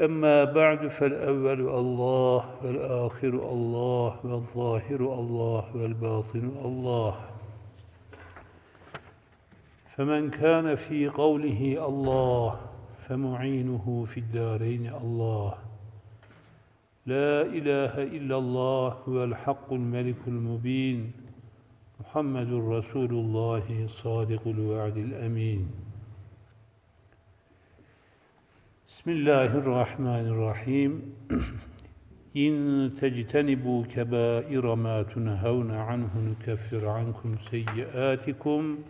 أما بعد فالأول الله والآخر الله والظاهر الله والباطن الله. فمن كان في قوله الله فمعينه في الدارين الله. لا إله إلا الله هو الحق الملك المبين محمد رسول الله صادق الوعد الأمين. Bismillahirrahmanirrahim. İn tectenibu kebaira ma tunhauna anhu nukeffir ankum seyyiatikum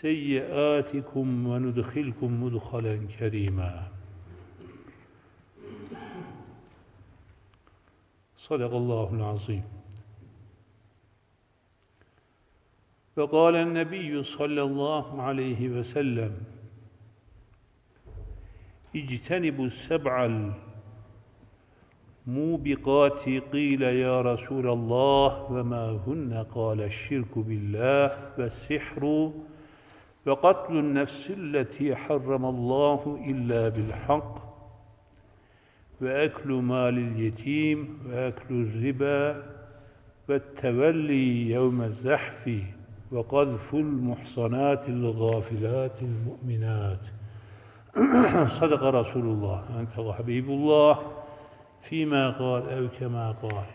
seyyiatikum ve nudkhilkum mudkhalen kerima. Sadakallahul azim. Ve kâlen nebiyyü sallallahu aleyhi ve sellem اجتنبوا السبع الموبقات قيل يا رسول الله وما هن؟ قال الشرك بالله والسحر وقتل النفس التي حرم الله إلا بالحق وأكل مال اليتيم وأكل الربا والتولي يوم الزحف وقذف المحصنات الغافلات المؤمنات. صدق رسول الله أنت وحبيب الله فيما قال ev kema قال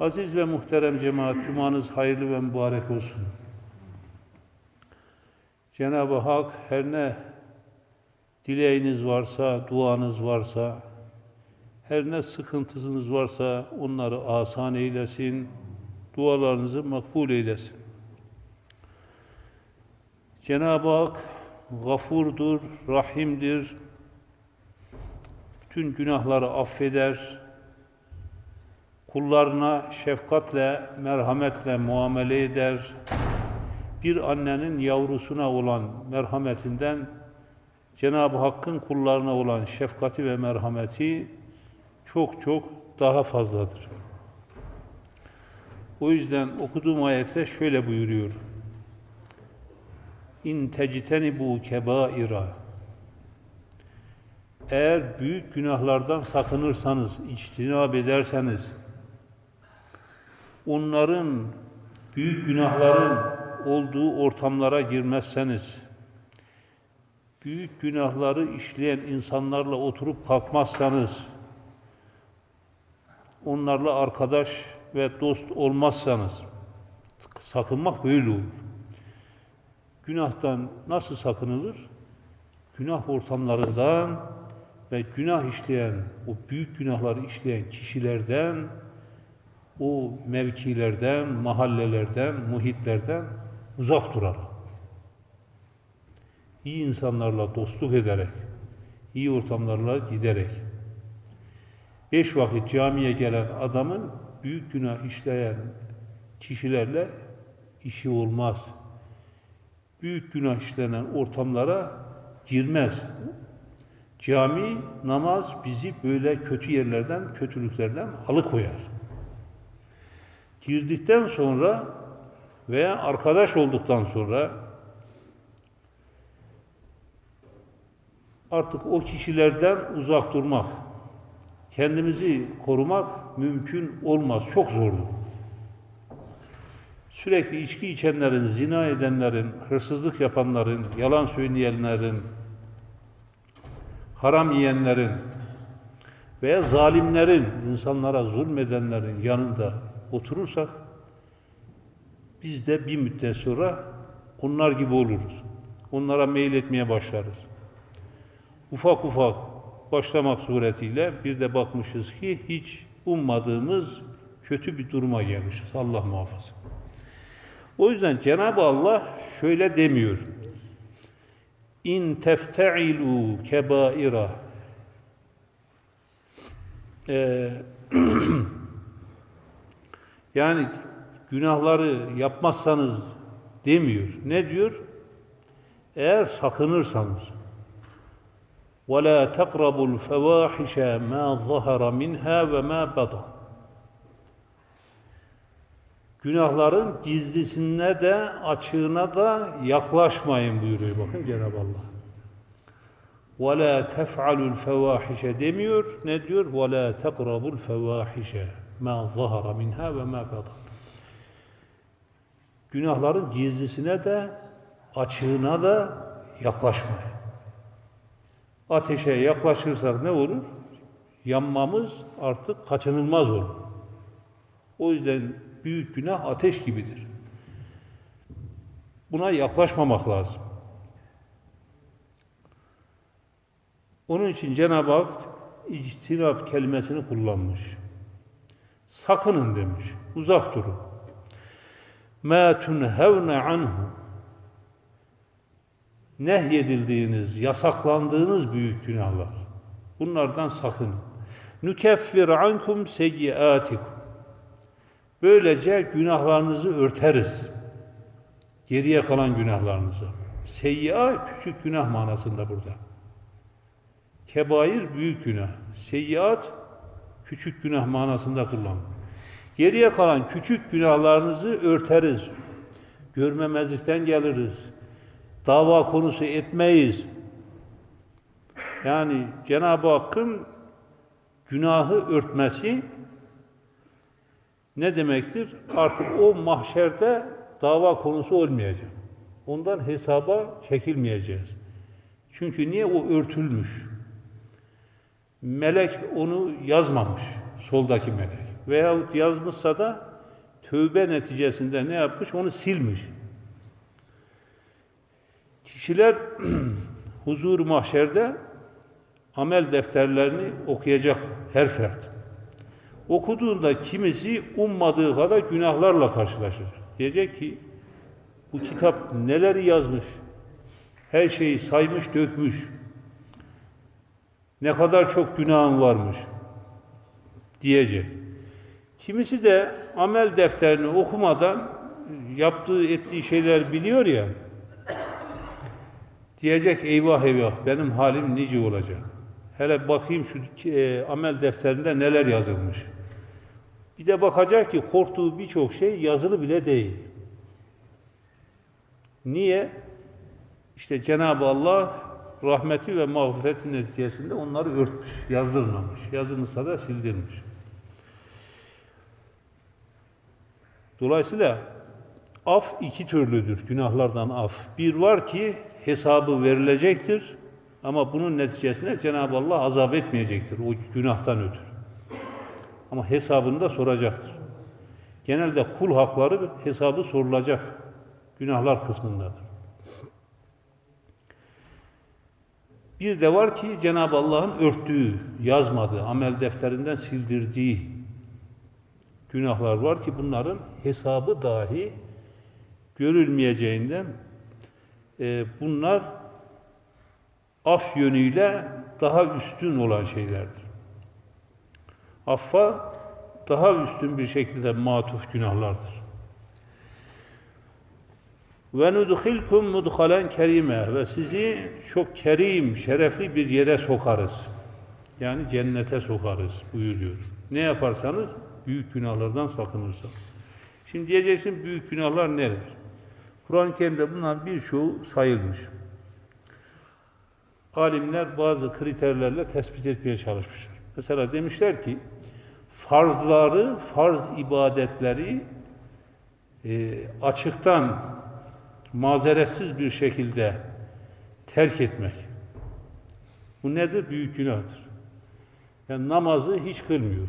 Aziz ve muhterem cemaat, cumanız hayırlı ve mübarek olsun. Cenab-ı Hak her ne dileğiniz varsa, duanız varsa, her ne sıkıntınız varsa onları asan eylesin, dualarınızı makbul eylesin. Cenab-ı Hak gafurdur, rahimdir. Bütün günahları affeder. Kullarına şefkatle, merhametle muamele eder. Bir annenin yavrusuna olan merhametinden Cenab-ı Hakk'ın kullarına olan şefkati ve merhameti çok çok daha fazladır. O yüzden okuduğum ayette şöyle buyuruyor. İn tectenibu kebaira Eğer büyük günahlardan sakınırsanız, içtinab ederseniz, onların büyük günahların olduğu ortamlara girmezseniz, büyük günahları işleyen insanlarla oturup kalkmazsanız, onlarla arkadaş ve dost olmazsanız, sakınmak böyle olur. Günahtan nasıl sakınılır? Günah ortamlarından ve günah işleyen, o büyük günahları işleyen kişilerden, o mevkilerden, mahallelerden, muhitlerden uzak duralım. İyi insanlarla dostluk ederek, iyi ortamlarla giderek, beş vakit camiye gelen adamın büyük günah işleyen kişilerle işi olmaz büyük günah işlenen ortamlara girmez. Cami, namaz bizi böyle kötü yerlerden, kötülüklerden alıkoyar. Girdikten sonra veya arkadaş olduktan sonra artık o kişilerden uzak durmak, kendimizi korumak mümkün olmaz, çok zordur sürekli içki içenlerin, zina edenlerin, hırsızlık yapanların, yalan söyleyenlerin, haram yiyenlerin veya zalimlerin, insanlara zulmedenlerin yanında oturursak biz de bir müddet sonra onlar gibi oluruz. Onlara meyil etmeye başlarız. Ufak ufak başlamak suretiyle bir de bakmışız ki hiç ummadığımız kötü bir duruma gelmişiz. Allah muhafaza. O yüzden Cenab-ı Allah şöyle demiyor. İn tefteilu kebaira ee, yani günahları yapmazsanız demiyor. Ne diyor? Eğer sakınırsanız وَلَا تَقْرَبُوا الْفَوَاحِشَ مَا ظَهَرَ مِنْهَا وَمَا بَطَنَ Günahların gizlisine de açığına da yaklaşmayın buyuruyor bakın Cenab-ı Allah. وَلَا تَفْعَلُوا الْفَوَاحِشَ demiyor. Ne diyor? وَلَا تَقْرَبُوا الْفَوَاحِشَ مَا ظَهَرَ مِنْهَا وَمَا بَطَنَ Günahların gizlisine de açığına da yaklaşmayın. Ateşe yaklaşırsak ne olur? Yanmamız artık kaçınılmaz olur. O yüzden büyük günah ateş gibidir. Buna yaklaşmamak lazım. Onun için Cenab-ı Hak içtinap kelimesini kullanmış. Sakının demiş. Uzak durun. مَا تُنْهَوْنَ عَنْهُ Nehyedildiğiniz, yasaklandığınız büyük günahlar. Bunlardan sakının. Nükeffir ankum seyyiatikum. Böylece günahlarınızı örteriz. Geriye kalan günahlarınızı. Seyyiat küçük günah manasında burada. Kebair büyük günah. Seyyiat küçük günah manasında kullanılır. Geriye kalan küçük günahlarınızı örteriz. Görmemezlikten geliriz. Dava konusu etmeyiz. Yani Cenab-ı Hakk'ın günahı örtmesi ne demektir? Artık o mahşerde dava konusu olmayacak. Ondan hesaba çekilmeyeceğiz. Çünkü niye o örtülmüş? Melek onu yazmamış, soldaki melek. Veyahut yazmışsa da tövbe neticesinde ne yapmış? Onu silmiş. Kişiler huzur mahşerde amel defterlerini okuyacak her fert. Okuduğunda kimisi ummadığı kadar günahlarla karşılaşır. Diyecek ki bu kitap neleri yazmış? Her şeyi saymış, dökmüş. Ne kadar çok günahın varmış diyecek. Kimisi de amel defterini okumadan yaptığı ettiği şeyler biliyor ya. Diyecek eyvah eyvah benim halim nice olacak. Hele bakayım şu e, amel defterinde neler yazılmış. Bir de bakacak ki korktuğu birçok şey yazılı bile değil. Niye? İşte Cenab-ı Allah rahmeti ve mağfireti neticesinde onları örtmüş, yazdırmamış. Yazılmışsa da sildirmiş. Dolayısıyla af iki türlüdür, günahlardan af. Bir var ki hesabı verilecektir ama bunun neticesinde Cenab-ı Allah azap etmeyecektir o günahtan ötürü. Ama hesabını da soracaktır. Genelde kul hakları hesabı sorulacak günahlar kısmındadır. Bir de var ki Cenab-ı Allah'ın örttüğü, yazmadığı, amel defterinden sildirdiği günahlar var ki bunların hesabı dahi görülmeyeceğinden e, bunlar af yönüyle daha üstün olan şeylerdir. Affa daha üstün bir şekilde matuf günahlardır. Ve nudkhilkum mudhalen kerime ve sizi çok kerim, şerefli bir yere sokarız. Yani cennete sokarız buyuruyor. Ne yaparsanız büyük günahlardan sakınırsanız. Şimdi diyeceksin büyük günahlar neler? Kur'an-ı Kerim'de bunlar birçoğu sayılmış. Alimler bazı kriterlerle tespit etmeye çalışmışlar. Mesela demişler ki farzları, farz ibadetleri e, açıktan mazeretsiz bir şekilde terk etmek. Bu nedir? Büyük günahtır. Yani namazı hiç kılmıyor.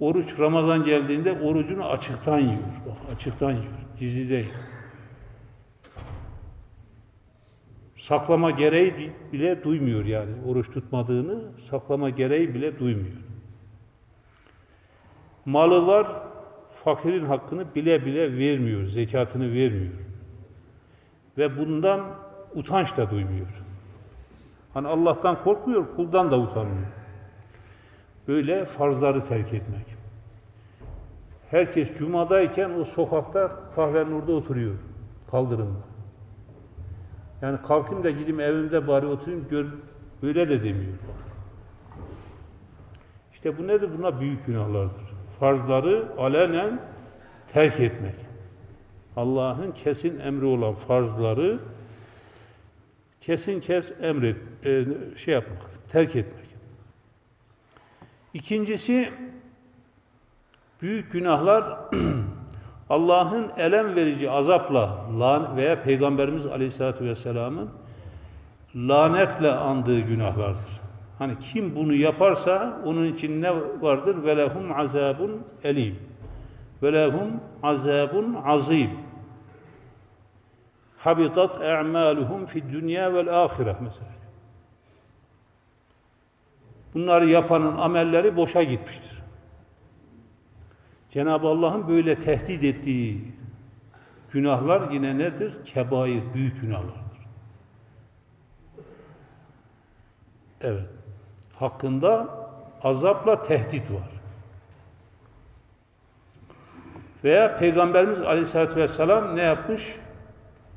Oruç Ramazan geldiğinde orucunu açıktan yiyor. Bak açıktan yiyor. Gizli değil. Saklama gereği bile duymuyor yani. Oruç tutmadığını saklama gereği bile duymuyor. Malı var, fakirin hakkını bile bile vermiyor, zekatını vermiyor. Ve bundan utanç da duymuyor. Hani Allah'tan korkmuyor, kuldan da utanmıyor. Böyle farzları terk etmek. Herkes cumadayken o sokakta kahvenin orada oturuyor. Kaldırımda. Yani kalkayım da gideyim evimde bari oturayım gör, öyle de demiyor. İşte bu nedir? Bunlar büyük günahlardır. Farzları alenen terk etmek. Allah'ın kesin emri olan farzları kesin kes emret, e, şey yapmak, terk etmek. İkincisi, büyük günahlar Allah'ın elem verici azapla veya Peygamberimiz Aleyhisselatü Vesselam'ın lanetle andığı günahlardır. Hani kim bunu yaparsa onun için ne vardır? Ve lehum azabun elim. Ve lehum azabun azim. Habitat e'maluhum fi dünya vel ahire mesela. Bunları yapanın amelleri boşa gitmiştir. Cenab-ı Allah'ın böyle tehdit ettiği günahlar yine nedir? Kebair, büyük günahlardır. Evet. Hakkında azapla tehdit var. Veya Peygamberimiz Aleyhisselatü Vesselam ne yapmış?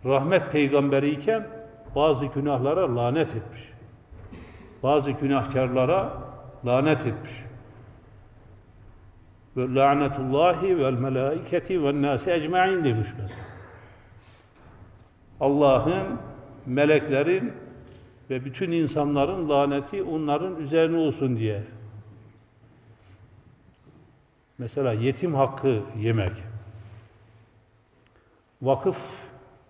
Rahmet peygamberi iken bazı günahlara lanet etmiş. Bazı günahkarlara lanet etmiş. Ve lanetullahi vel melaiketi ve nasi ecmaîn demiş mesela. Allah'ın, meleklerin ve bütün insanların laneti onların üzerine olsun diye. Mesela yetim hakkı yemek, vakıf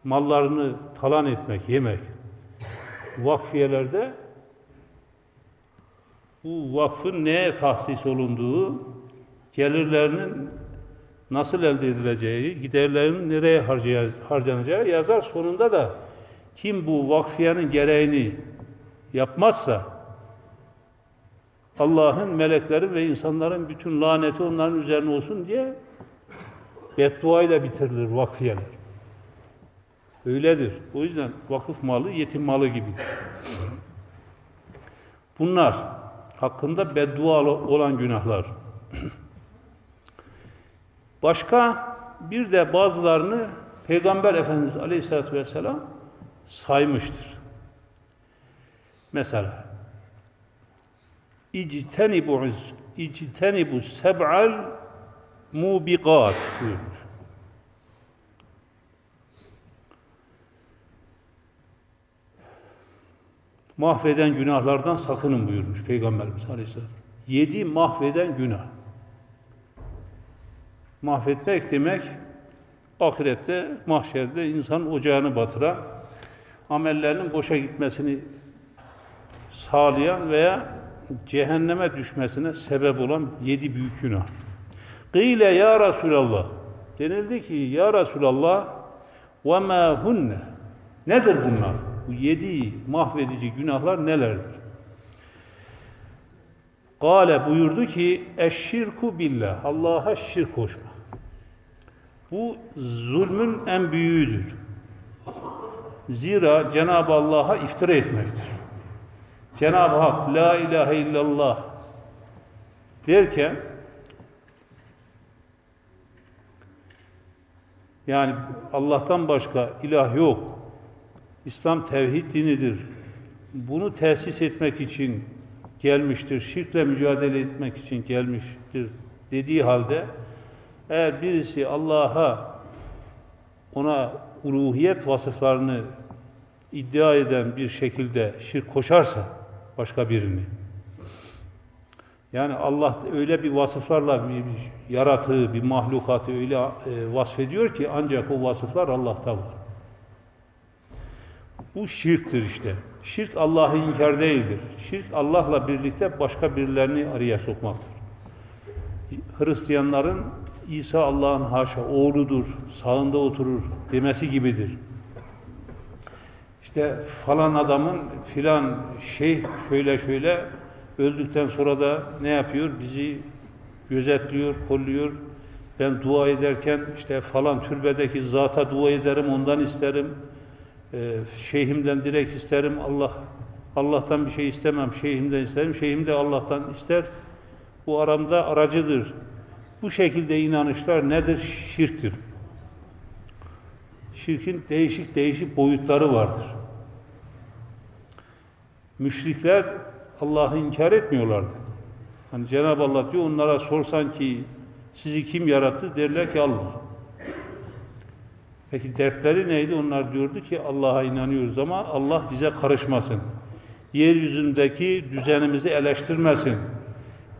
mallarını talan etmek, yemek, vakfiyelerde bu vakfın neye tahsis olunduğu, gelirlerinin nasıl elde edileceği, giderlerinin nereye harcanacağı yazar. Sonunda da kim bu vakfiyenin gereğini yapmazsa Allah'ın, meleklerin ve insanların bütün laneti onların üzerine olsun diye beddua ile bitirilir vakfiyeler. Öyledir. O yüzden vakıf malı yetim malı gibidir. Bunlar hakkında beddua olan günahlar. Başka bir de bazılarını Peygamber Efendimiz Aleyhisselatü Vesselam saymıştır. Mesela İctenibu İctenibu seb'al mubiqat buyurmuş. Mahveden günahlardan sakının buyurmuş Peygamberimiz Aleyhisselam. Yedi mahveden günah. Mahvetmek demek ahirette, mahşerde insan ocağını batıran, amellerinin boşa gitmesini sağlayan veya cehenneme düşmesine sebep olan yedi büyük günah. Kıyle ya Resulallah. Denildi ki ya Resulallah ve ma hunne. Nedir bunlar? Bu yedi mahvedici günahlar nelerdir? Kale buyurdu ki eşşirku billah. Allah'a şirk koşma. Bu zulmün en büyüğüdür. Zira Cenab-ı Allah'a iftira etmektir. Cenab-ı Hak la ilahe illallah derken yani Allah'tan başka ilah yok. İslam tevhid dinidir. Bunu tesis etmek için gelmiştir. Şirkle mücadele etmek için gelmiştir dediği halde eğer birisi Allah'a ona uluhiyet vasıflarını iddia eden bir şekilde şirk koşarsa başka birini yani Allah öyle bir vasıflarla bir yaratığı, bir mahlukatı öyle e, vasfediyor ki ancak o vasıflar Allah'ta var. Bu şirktir işte. Şirk Allah'ı inkar değildir. Şirk Allah'la birlikte başka birilerini araya sokmaktır. Hristiyanların İsa Allah'ın haşa oğludur, sağında oturur demesi gibidir. İşte falan adamın filan şeyh şöyle şöyle öldükten sonra da ne yapıyor? Bizi gözetliyor, kolluyor. Ben dua ederken işte falan türbedeki zata dua ederim, ondan isterim. Ee, şeyhimden direkt isterim. Allah Allah'tan bir şey istemem, şeyhimden isterim. Şeyhim de Allah'tan ister. Bu aramda aracıdır Bu şekilde inanışlar nedir? Şirktir. Şirkin değişik değişik boyutları vardır. Müşrikler Allah'ı inkar etmiyorlardı. Hani Cenab-ı Allah diyor onlara sorsan ki sizi kim yarattı derler ki Allah. Peki dertleri neydi? Onlar diyordu ki Allah'a inanıyoruz ama Allah bize karışmasın. Yeryüzündeki düzenimizi eleştirmesin.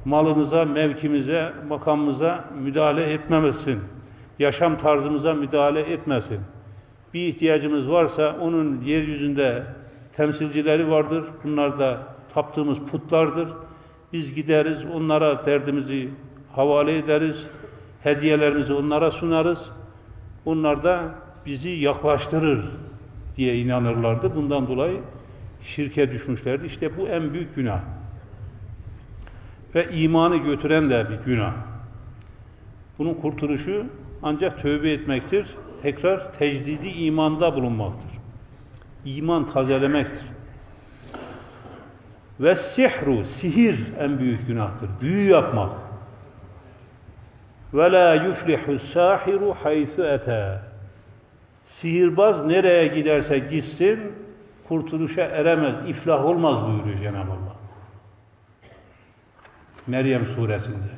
Malımıza, mevkimize, makamımıza müdahale etmemesin. Yaşam tarzımıza müdahale etmesin. Bir ihtiyacımız varsa onun yeryüzünde temsilcileri vardır. Bunlar da taptığımız putlardır. Biz gideriz, onlara derdimizi havale ederiz. Hediyelerimizi onlara sunarız. Onlar da bizi yaklaştırır diye inanırlardı. Bundan dolayı şirke düşmüşlerdi. İşte bu en büyük günah. Ve imanı götüren de bir günah. Bunun kurtuluşu ancak tövbe etmektir. Tekrar tecdidi imanda bulunmaktır. İman tazelemektir. Ve sihru, sihir en büyük günahtır. Büyü yapmak. Ve la yuflihu sahiru haythu ete. Sihirbaz nereye giderse gitsin kurtuluşa eremez, iflah olmaz buyuruyor Cenab-ı Allah. Meryem suresinde.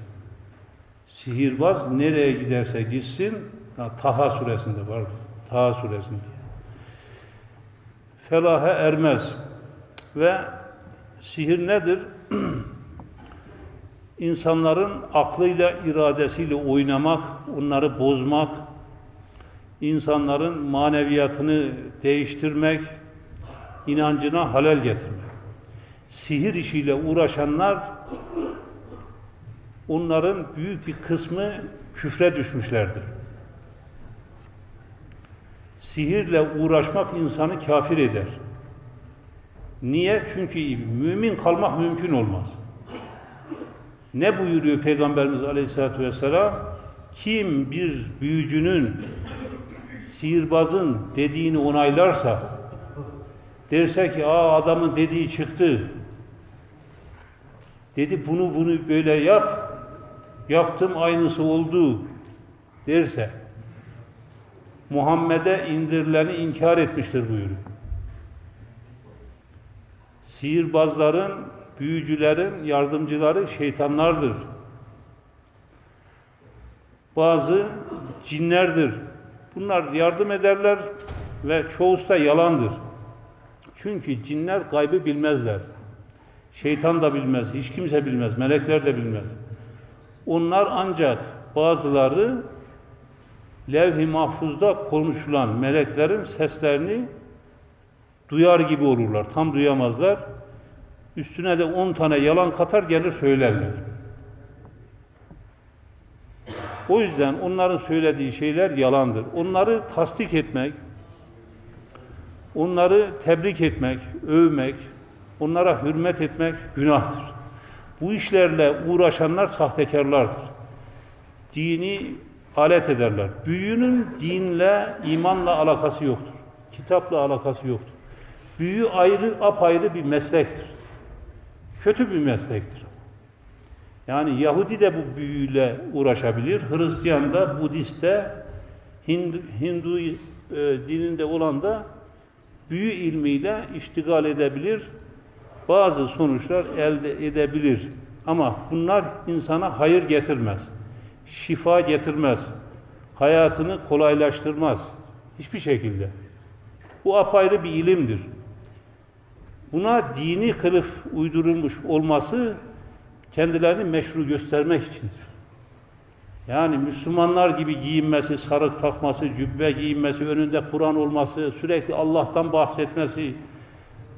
Sihirbaz nereye giderse gitsin, ha, Taha suresinde var. Taha suresinde. Felaha ermez. Ve sihir nedir? İnsanların aklıyla, iradesiyle oynamak, onları bozmak, insanların maneviyatını değiştirmek, inancına halel getirmek. Sihir işiyle uğraşanlar onların büyük bir kısmı küfre düşmüşlerdir. Sihirle uğraşmak insanı kafir eder. Niye? Çünkü mümin kalmak mümkün olmaz. Ne buyuruyor Peygamberimiz Aleyhisselatü Vesselam? Kim bir büyücünün, sihirbazın dediğini onaylarsa, derse ki aa adamın dediği çıktı, dedi bunu bunu böyle yap, yaptım aynısı oldu derse, Muhammed'e indirileni inkar etmiştir buyuruyor. Sihirbazların, büyücülerin yardımcıları şeytanlardır. Bazı cinlerdir. Bunlar yardım ederler ve çoğusu da yalandır. Çünkü cinler gaybı bilmezler. Şeytan da bilmez, hiç kimse bilmez, melekler de bilmez. Onlar ancak bazıları levh-i mahfuzda konuşulan meleklerin seslerini duyar gibi olurlar. Tam duyamazlar. Üstüne de on tane yalan katar gelir söylerler. O yüzden onların söylediği şeyler yalandır. Onları tasdik etmek, onları tebrik etmek, övmek, onlara hürmet etmek günahtır. Bu işlerle uğraşanlar sahtekarlardır. Dini alet ederler. Büyünün dinle, imanla alakası yoktur. Kitapla alakası yoktur. Büyü ayrı, apayrı bir meslektir. Kötü bir meslektir. Yani Yahudi de bu büyüyle uğraşabilir. Hristiyan da, Budist de, Hindu, Hindu e, dininde olan da büyü ilmiyle iştigal edebilir. Bazı sonuçlar elde edebilir. Ama bunlar insana hayır getirmez. Şifa getirmez. Hayatını kolaylaştırmaz. Hiçbir şekilde. Bu apayrı bir ilimdir. Buna dini kılıf uydurulmuş olması kendilerini meşru göstermek içindir. Yani Müslümanlar gibi giyinmesi, sarık takması, cübbe giyinmesi, önünde Kur'an olması, sürekli Allah'tan bahsetmesi,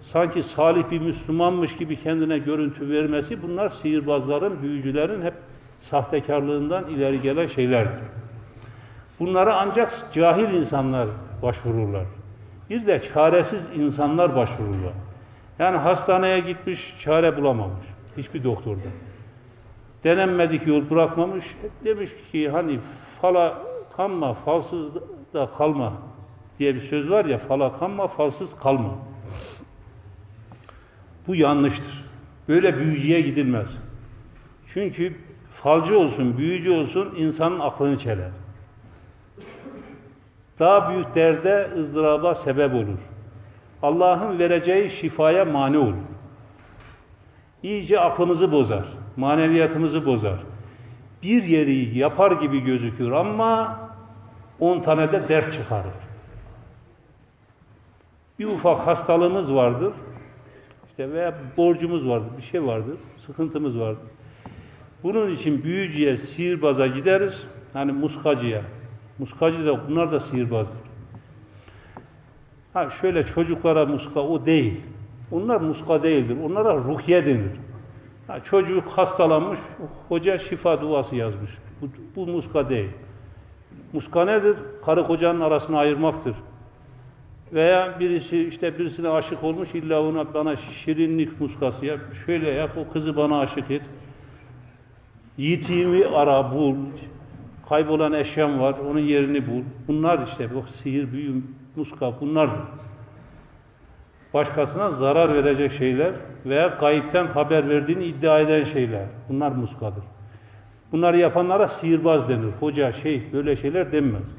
sanki salih bir Müslümanmış gibi kendine görüntü vermesi, bunlar sihirbazların, büyücülerin hep sahtekarlığından ileri gelen şeylerdir. Bunlara ancak cahil insanlar başvururlar. Bir de çaresiz insanlar başvururlar. Yani hastaneye gitmiş, çare bulamamış. Hiçbir doktorda. Denenmedik yol bırakmamış. Demiş ki hani fala kanma, falsız da kalma diye bir söz var ya, fala kanma, falsız kalma. Bu yanlıştır. Böyle büyücüye gidilmez. Çünkü falcı olsun, büyücü olsun insanın aklını çeler. Daha büyük derde, ızdıraba sebep olur. Allah'ın vereceği şifaya mani olur. İyice aklımızı bozar, maneviyatımızı bozar. Bir yeri yapar gibi gözükür ama on tane de dert çıkarır. Bir ufak hastalığımız vardır, işte veya borcumuz vardır, bir şey vardır, sıkıntımız vardır. Bunun için büyücüye, sihirbaza gideriz, hani muskacıya. Muskacı da bunlar da sihirbazdır. Ha şöyle çocuklara muska o değil. Onlar muska değildir. Onlara rukiye denir. Ha, çocuk hastalanmış, hoca şifa duası yazmış. Bu, bu muska değil. Muska nedir? Karı kocanın arasını ayırmaktır. Veya birisi işte birisine aşık olmuş illa ona bana şirinlik muskası yap, şöyle yap, o kızı bana aşık et. Yiğitimi ara, bul. Kaybolan eşyam var, onun yerini bul. Bunlar işte, bu sihir, büyü, muska bunlardır. Başkasına zarar verecek şeyler veya kayıpten haber verdiğini iddia eden şeyler. Bunlar muskadır. Bunları yapanlara sihirbaz denir. Hoca, şey, böyle şeyler denmez.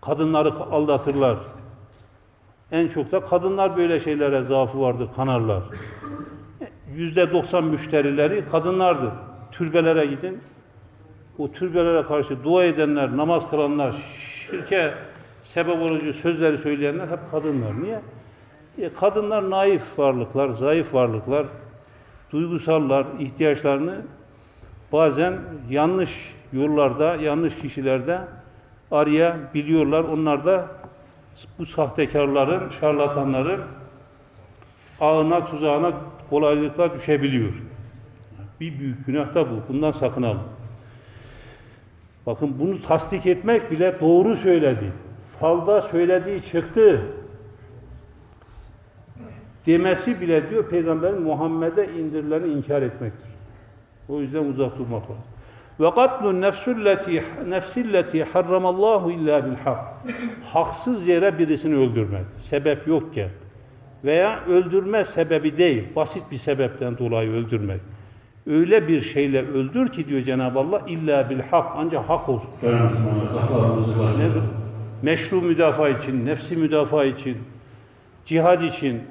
Kadınları aldatırlar. En çok da kadınlar böyle şeylere zaafı vardır, kanarlar. Yüzde doksan müşterileri kadınlardır. Türbelere gidin. O türbelere karşı dua edenler, namaz kılanlar, şirke sebep olucu sözleri söyleyenler hep kadınlar. Niye? E, kadınlar naif varlıklar, zayıf varlıklar, duygusallar, ihtiyaçlarını bazen yanlış yollarda, yanlış kişilerde arayabiliyorlar. Onlar da bu sahtekarların, şarlatanların ağına, tuzağına kolaylıkla düşebiliyor. Bir büyük günah da bu. Bundan sakınalım. Bakın bunu tasdik etmek bile doğru söyledi. Falda söylediği çıktı. Demesi bile diyor Peygamberin Muhammed'e indirileni inkar etmektir. O yüzden uzak durmak lazım. Ve katlun nefsulleti nefsilleti harramallahu illa bil hak. Haksız yere birisini öldürmek. Sebep yokken veya öldürme sebebi değil, basit bir sebepten dolayı öldürmek. Öyle bir şeyle öldür ki diyor Cenab-ı Allah illa bil hak ancak hak olsun. Nedir? Meşru müdafaa için, nefsi müdafaa için, cihad için,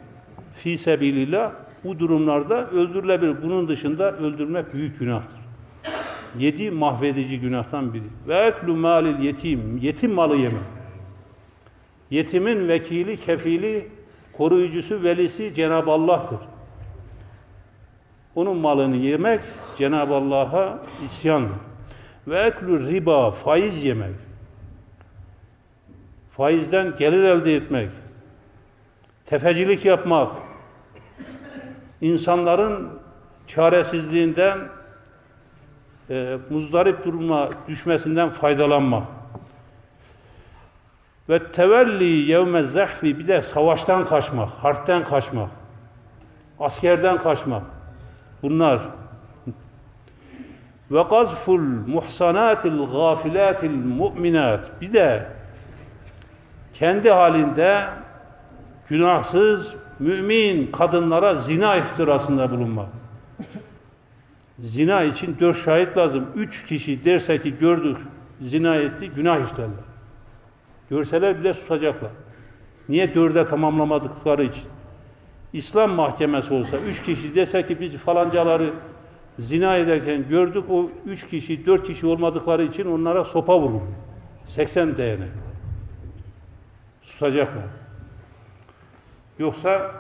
fi sebilillah bu durumlarda öldürülebilir. Bunun dışında öldürmek büyük günahtır. Yedi mahvedici günahtan biri. Ve eklu malil yetim, yetim malı yemek. Yetimin vekili, kefili, koruyucusu, velisi Cenab-ı Allah'tır. Onun malını yemek Cenab-ı Allah'a isyandır. Ve eklu riba, faiz yemek. Faizden gelir elde etmek. Tefecilik yapmak. insanların çaresizliğinden e, muzdarip duruma düşmesinden faydalanmak. Ve tevelli yevme zehfi bir de savaştan kaçmak, harpten kaçmak, askerden kaçmak. Bunlar ve gazful muhsanatil gafilatil mu'minat bir de kendi halinde günahsız mümin kadınlara zina iftirasında bulunmak. Zina için dört şahit lazım. Üç kişi derse ki gördük zina etti, günah işlerler. Görseler bile susacaklar. Niye dörde tamamlamadıkları için? İslam mahkemesi olsa üç kişi dese ki biz falancaları zina ederken gördük o üç kişi, dört kişi olmadıkları için onlara sopa vurur. 80 değnek. Susacaklar. Yoksa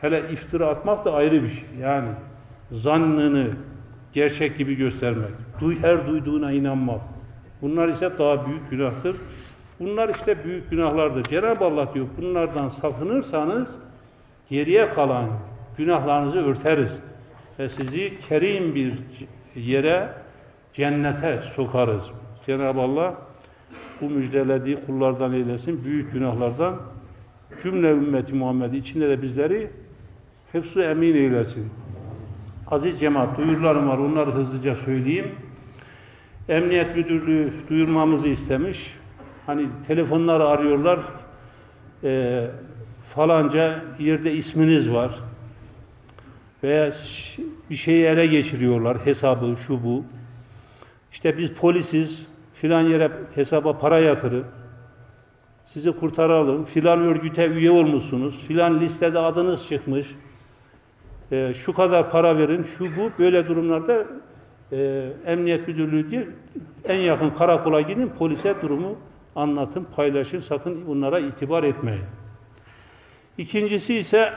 hele iftira atmak da ayrı bir şey. Yani zannını gerçek gibi göstermek, duy, her duyduğuna inanmak. Bunlar ise daha büyük günahtır. Bunlar işte büyük günahlardır. Cenab-ı Allah diyor bunlardan sakınırsanız geriye kalan günahlarınızı örteriz. Ve sizi kerim bir yere, cennete sokarız. Cenab-ı Allah bu müjdelediği kullardan eylesin. Büyük günahlardan cümle ümmeti Muhammed içinde de bizleri hıfzı emin eylesin. Aziz cemaat duyurularım var onları hızlıca söyleyeyim. Emniyet Müdürlüğü duyurmamızı istemiş. Hani telefonları arıyorlar. E, falanca yerde isminiz var. veya bir şeyi ele geçiriyorlar, hesabı, şu bu. İşte biz polisiz, filan yere hesaba para yatırıp, sizi kurtaralım, filan örgüte üye olmuşsunuz, filan listede adınız çıkmış, e, şu kadar para verin, şu bu, böyle durumlarda e, Emniyet Müdürlüğü değil, en yakın karakola gidin, polise durumu anlatın, paylaşın, sakın bunlara itibar etmeyin. İkincisi ise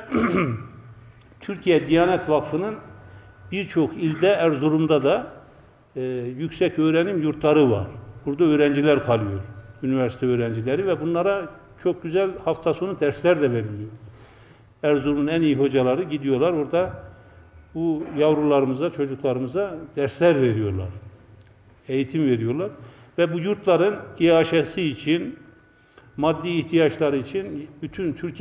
Türkiye Diyanet Vakfı'nın birçok ilde, Erzurum'da da e, yüksek öğrenim yurtları var. Burada öğrenciler kalıyor, üniversite öğrencileri ve bunlara çok güzel hafta sonu dersler de veriliyor. Erzurum'un en iyi hocaları gidiyorlar orada bu yavrularımıza, çocuklarımıza dersler veriyorlar. Eğitim veriyorlar. Ve bu yurtların İHŞ'si için, maddi ihtiyaçları için bütün Türkiye